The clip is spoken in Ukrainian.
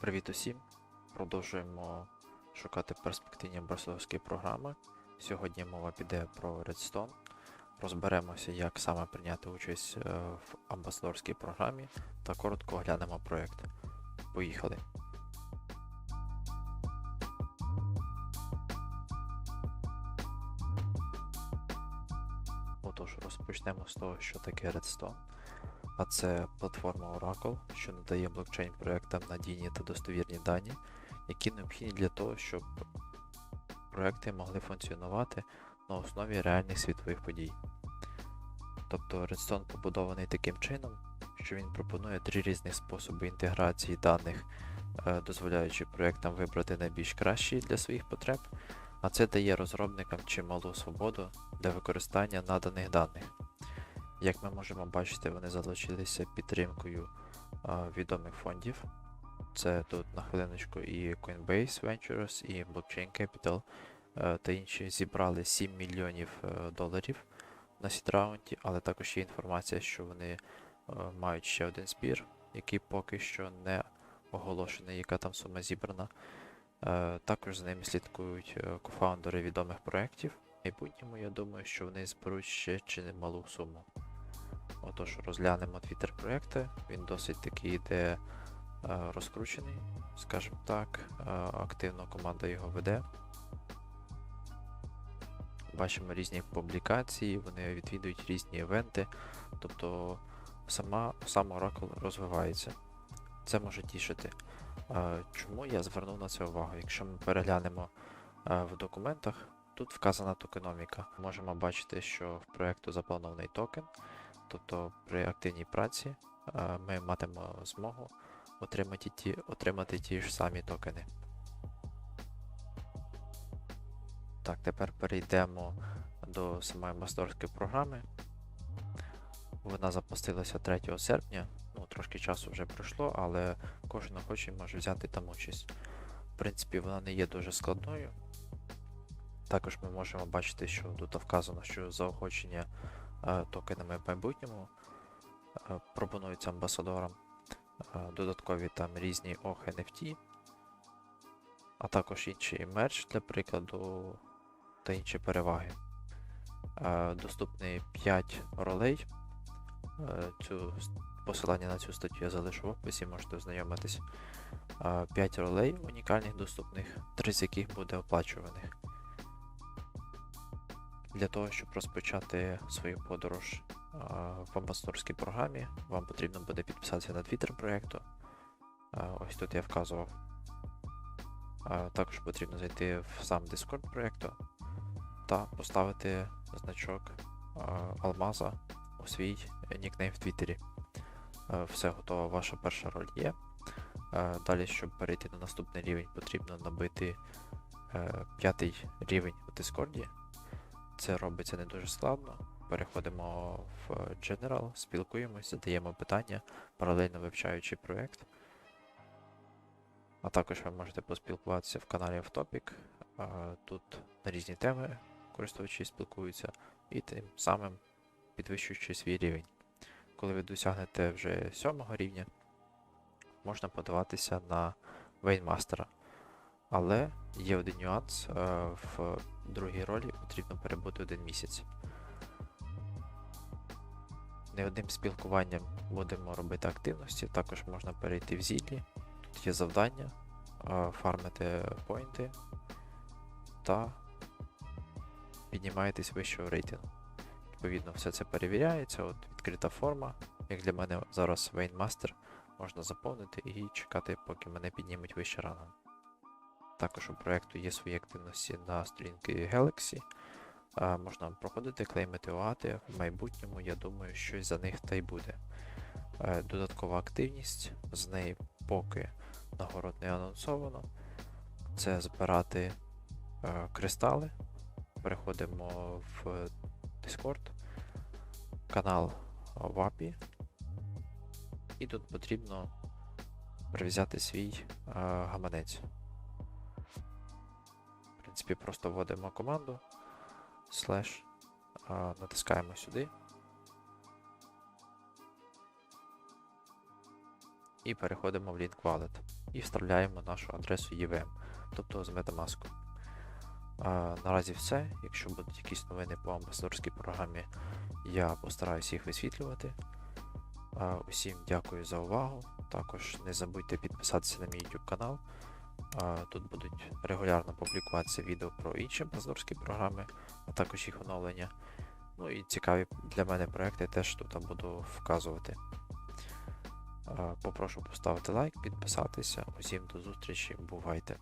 Привіт усім! Продовжуємо шукати перспективні амбасадорські програми. Сьогодні мова піде про Redstone. Розберемося, як саме прийняти участь е, в амбасадорській програмі та коротко оглянемо проєкт. Поїхали! Отож, розпочнемо з того, що таке Redstone. А це платформа Oracle, що надає блокчейн проектам надійні та достовірні дані, які необхідні для того, щоб проекти могли функціонувати на основі реальних світових подій. Тобто Redstone побудований таким чином, що він пропонує три різних способи інтеграції даних, е, дозволяючи проектам вибрати найбільш кращі для своїх потреб, а це дає розробникам чималу свободу для використання наданих даних. Як ми можемо бачити, вони залучилися підтримкою а, відомих фондів. Це тут на хвилиночку і Coinbase Ventures, і Blockchain Capital е, та інші зібрали 7 мільйонів е, доларів на сітраунді, але також є інформація, що вони е, мають ще один збір, який поки що не оголошений, яка там сума зібрана. Е, Також за ними слідкують кофаундери відомих проєктів. В майбутньому я думаю, що вони зберуть ще чи немалу суму. Отож, розглянемо проєкту. Він досить такий йде е, розкручений, скажімо так. Е, активно команда його веде. Бачимо різні публікації, вони відвідують різні івенти, тобто сама, сам Oracle розвивається. Це може тішити. Е, Чому я звернув на це увагу? Якщо ми переглянемо в документах, тут вказана токеноміка. Можемо бачити, що в проєкту запланований токен. Тобто при активній праці е, ми матимемо змогу отримати ті, отримати ті ж самі токени. Так, тепер перейдемо до самої мастерської програми. Вона запустилася 3 серпня. Ну, трошки часу вже пройшло, але кожен охочий може взяти там участь. В принципі, вона не є дуже складною. Також ми можемо бачити, що тут вказано, що заохочення токенами в майбутньому пропонуються амбасадорам. Додаткові там різні OH NFT, а також інший мерч для прикладу та інші переваги. Доступні 5 ролей. Цю посилання на цю статтю я залишу в описі, можете ознайомитись. 5 ролей унікальних доступних, 3 з яких буде оплачуваних. Для того, щоб розпочати свою подорож в амбасадорській програмі, вам потрібно буде підписатися на Twitter проєкту. Ось тут я вказував. Також потрібно зайти в сам Discord проєкту та поставити значок Алмаза у свій нікнейм в Твіттері. Все готово, ваша перша роль є. Далі, щоб перейти на наступний рівень, потрібно набити е, п'ятий рівень у Discord. Це робиться не дуже складно. Переходимо в General, спілкуємось, задаємо питання, паралельно вивчаючи проєкт. А також ви можете поспілкуватися в каналі Автопік. Тут на різні теми користувачі спілкуються і тим самим підвищуючи свій рівень. Коли ви досягнете вже сьомого рівня, можна подаватися на Вейнмастера. Але є один нюанс, е, в другій ролі потрібно перебути один місяць. Не одним спілкуванням будемо робити активності, також можна перейти в зіллі. Тут є завдання, е, фармити поінти та піднімаєтесь вищого рейтингу. Відповідно, все це перевіряється, от відкрита форма. Як для мене зараз Вейнмастер можна заповнити і чекати, поки мене піднімуть вище рангом. Також у проєкту є свої активності на сторінки Galaxy. Можна проходити, клеймити оати. В майбутньому, я думаю, щось за них та й буде. Е, Додаткова активність, з неї поки нагород не анонсовано. Це збирати е, кристали. Переходимо в Discord, канал в API. І тут потрібно прив'язати свій е, гаманець. Принципі, просто вводимо команду е, натискаємо сюди. І переходимо в Link Wallet. і вставляємо нашу адресу EVM, тобто з Metamask. Наразі все. Якщо будуть якісь новини по амбасадорській програмі, я постараюся їх висвітлювати. Усім дякую за увагу. Також не забудьте підписатися на мій YouTube канал. Тут будуть регулярно публікуватися відео про інші базорські програми, а також їх оновлення. Ну і цікаві для мене проекти теж тут буду вказувати. Попрошу поставити лайк, підписатися. Усім до зустрічі, бувайте!